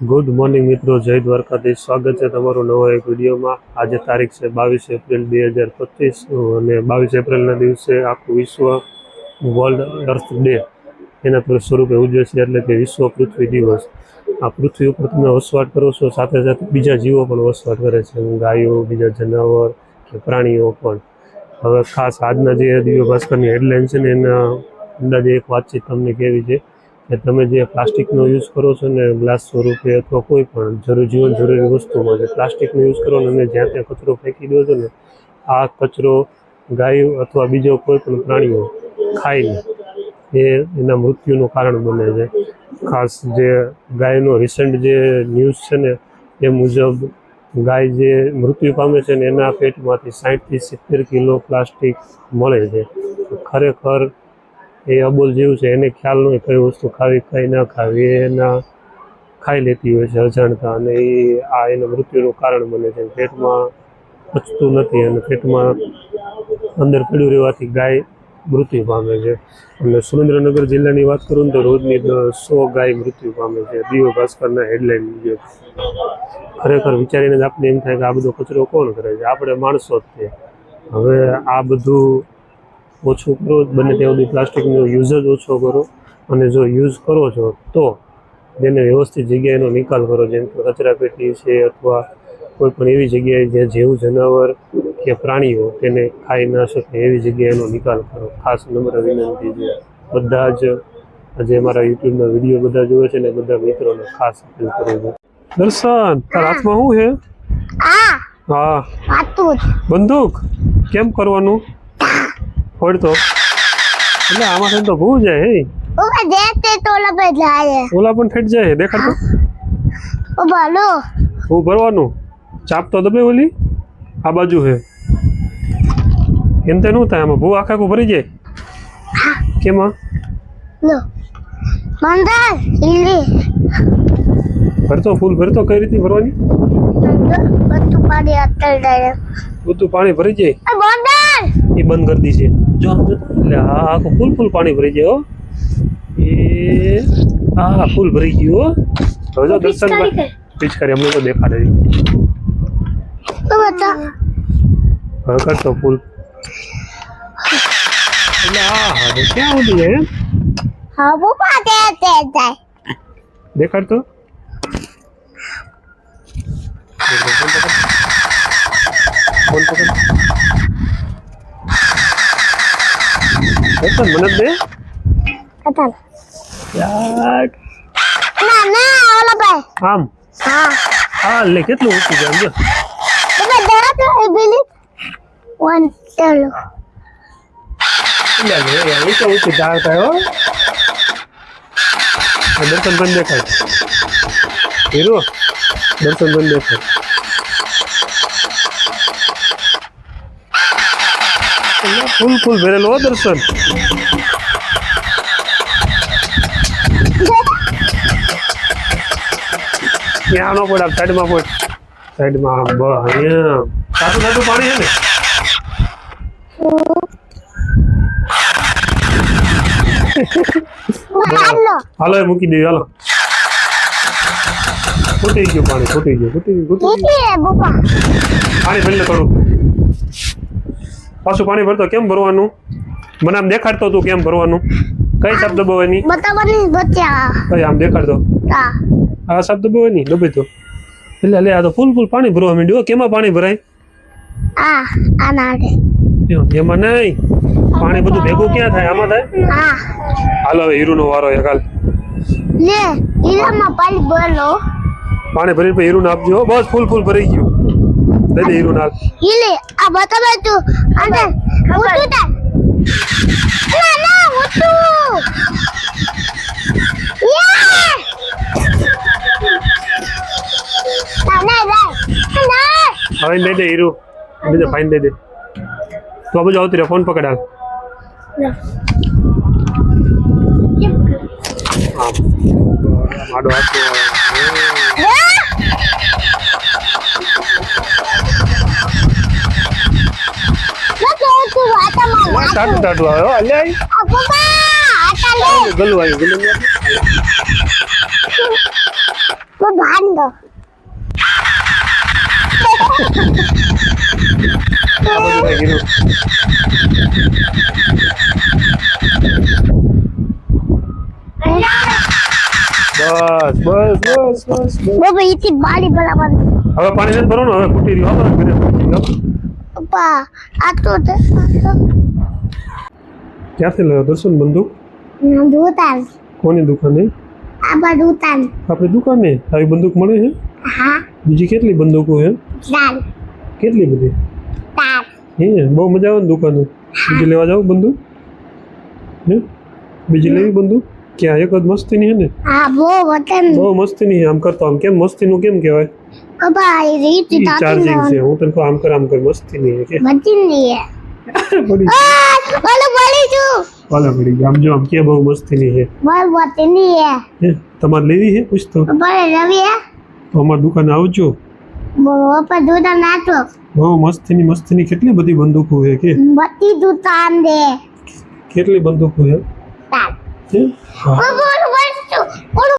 Good morning મિત્રો, જય દ્વારકાધીશ. સ્વાગત છે તમારું નવા એક વિડીયોમાં. આજે તારીખ છે બાવીસ એપ્રિલ બે હજાર પચીસ અને બાવીસ એપ્રિલના દિવસે આખું વિશ્વ વર્લ્ડ અર્થ ડે એના પર સ્વરૂપે ઉજવે છે, એટલે કે વિશ્વ પૃથ્વી દિવસ. આ પૃથ્વી ઉપર તમે વસવાટ કરો છો, સાથે સાથે બીજા જીવો પણ વસવાટ કરે છે. ગાયો, બીજા જનાવર કે પ્રાણીઓ પણ. હવે ખાસ આજના જે દિવ્ય ભાસ્કરની હેડલાઇન છે ને એના અંદાજે એક વાતચીત તમને કેવી છે? કે તમે જે પ્લાસ્ટિકનો યુઝ કરો છો ને ગ્લાસ સ્વરૂપે અથવા કોઈ પણ જરૂર જીવન જરૂરી વસ્તુમાં જે પ્લાસ્ટિકનો યુઝ કરો ને અને જ્યાં ત્યાં કચરો ફેંકી દો છો ને, આ કચરો ગાયો અથવા બીજો કોઈ પણ પ્રાણીઓ ખાઈને એ એના મૃત્યુનું કારણ બને છે. ખાસ જે ગાયનો રિસન્ટ જે ન્યૂઝ છે ને, એ મુજબ ગાય જે મૃત્યુ પામે છે ને, એના પેટમાંથી સાઠથી સિત્તેર કિલો પ્લાસ્ટિક મળે છે. ખરેખર એ અબોલ જેવું છે, એને ખ્યાલ ન હોય કઈ વસ્તુ ખાવી, કઈ ન ખાવી, એના ખાઈ લેતી હોય છે અજાણતા અને એ આ એના મૃત્યુનું કારણ બને છે. પેટમાં પચતું નથી અને પેટમાં અંદર પડ્યું રહેવાથી ગાય મૃત્યુ પામે છે. અને સુરેન્દ્રનગર જિલ્લાની વાત કરું તો રોજની સો ગાય મૃત્યુ પામે છે. દિવ્ય ભાસ્કરના હેડલાઇન મુજબ ખરેખર વિચારીને જ આપણે એમ થાય કે આ બધો કચરો કોણ કરે છે? આપણે માણસો જ છે. હવે આ બધું ઓછું કરો બને ત્યાં સુધી પ્લાસ્ટિકનો યુઝ જ ઓછો કરો અને જો યુઝ કરો છો તો તેને વ્યવસ્થિત જગ્યાએનો નિકાલ કરો જેમ કે કચરાપેટી છે અથવા કોઈ પણ એવી જગ્યાએ જ્યાં જેવ જનાવર કે પ્રાણીઓ તેને ખાઈ ના શકે એવી જગ્યાએનો નિકાલ કરો. ખાસ નમ્ર વિનંતી છે. બધા જ આજે મારા યુટ્યુબના વીડિયો બધા જોવે છે ને બધા મિત્રોને ખાસ અપીલ કરું છું. દર્શન તારા હાથમાં શું છે? હા. બંદૂક? કેમ કરવાનું? ફોડતો એટલે આમાં તો ભૂ જાય હે? ઊભા દેતે તો પર જાય ઓલા પણ ફેટ જાય દેખાડતો ઓ લો. હું ભરવાનું. ચાપ તો દબે ઓલી. આ બાજુ હે. એમ તે નું થાય આમાં. ભૂ આખા કો ભરી જાય. કેમાં લો. મંદર ઇલી ભરતો ફૂલ ભરતો કઈ રીતે ભરવાની? બધું પાણી જાય બધું પાણી ભરી જાય. એ બંધ કરી દી છે. જો આમ જો. એટલે આ આખું ફૂલ ફૂલ પાણી ભરી જાય હો. એ આ ફૂલ ભરી ગયું હો. હવે જો દર્શન પિચકારી અમને તો દેખાડે છે. ઊભા તો હવે કરતો ફૂલ. એટલે આ હવે ક્યાં ઉડી જાય એમ? હા બુપા દેતે જાય. દેખાડતો ફોન પકડ. દર્શન મને દે અટલ યાર ના ના ઓલા ભાઈ આમ હા હા લે કેટલું ઊંચું છે આમ જો ઊભા જરા તો એ બિલી વન ચલો લે લે યાર ઊંચો ઊંચું ઝાડ થાય હો દર્શન બંધ દેખાય હીરો દર્શન બંધ દેખાય ફૂલ ફૂલ ભરેલો હો દર્શન ત્યાં નો પડ સાઈડમાં પડ સાઈડમાં સારું સારું પાણી છે ને હાલો એ મૂકી દેવી હાલો ફૂટી ગયું પાણી ફૂટી ગયું ફૂટી ગયું પાણી ભરી લે થોડું પાછું પાણી ભરતો કેમ ભરવાનું? મને આમ દેખાડતો તું કેમ ભરવાનું? કઈ શબ્દ બોવાની બતાવવાની બચ્યા કઈ આમ દેખાડતો? આ શબ્દ બોવાની ડબે તો. એટલે લે આ તો ફૂલ ફૂલ પાણી ભરવા માંડ્યું કેમાં પાણી ભરાય? આ આ નાડે એમાં નહીં. પાણી બધું ભેગું ક્યાં થાય? આમાં થાય? આ હાલો હવે હીરુનો વારો એક હાલ લે હીરામાં પાણી ભરો પાણી ભરીને હીરુને આપજો બસ ફૂલ ફૂલ ભરાઈ ગયું. ઉતું તા ના ના ઉતું યે ના ના ના ના હવે એને દે હીરો બીજો ફાઈન દઈ દે તું આ બાજુ આવતી ફોન પકડાવ હા માડો હાથ ટાટું ટાટું આવે અલ્યા ગલું આવ્યું ગલું બસ બસ બસ બસ બાબા ઈથી બારી બનાવવાની હવે પાણી નથી ભરવાનું હવે ફૂટી રહ્યું. હવે પપ્પા આ તે- ક્યાંથી લાવ્યો દર્શન બંદૂક આ દૂતાન કોની દુકાને આ બા દૂતાન આપણી દુકાને આવી બંદૂક મળે છે હા બીજી કેટલી બંદૂકો છે ચાલ કેટલી બધી ચાલ હે બહુ મજા આવે ને દુકાને બીજી લેવા જાવ બંદૂક હે બીજી લેવી બંદૂક ક્યાં એક જ મસ્તીની છે ને હા બહુ વતન બહુ મસ્તીની છે આમ કરતો આમ કેમ મસ્તીનું કેમ કહેવાય પપ્પા એ રીત ચાર્જિંગ છે હું તને કહું આમ કર આમ કર મસ્તીની છે કે બચી નહીં પડી આ બોલો બોલી છું. પાલા પડી ગઈ. આમ જો આમ કે બહુ મસ્તીની છે. બોલ બચી નહીં તમારે લેવી છે હે તો? અમારી દુકાને આવજો. પપ્પા દૂતાન નાચો બહુ મસ્તીની મસ્તીની કેટલી બધી બંદૂકો છે કે? બધી દુકાન દે કેટલી બંદૂકો છે.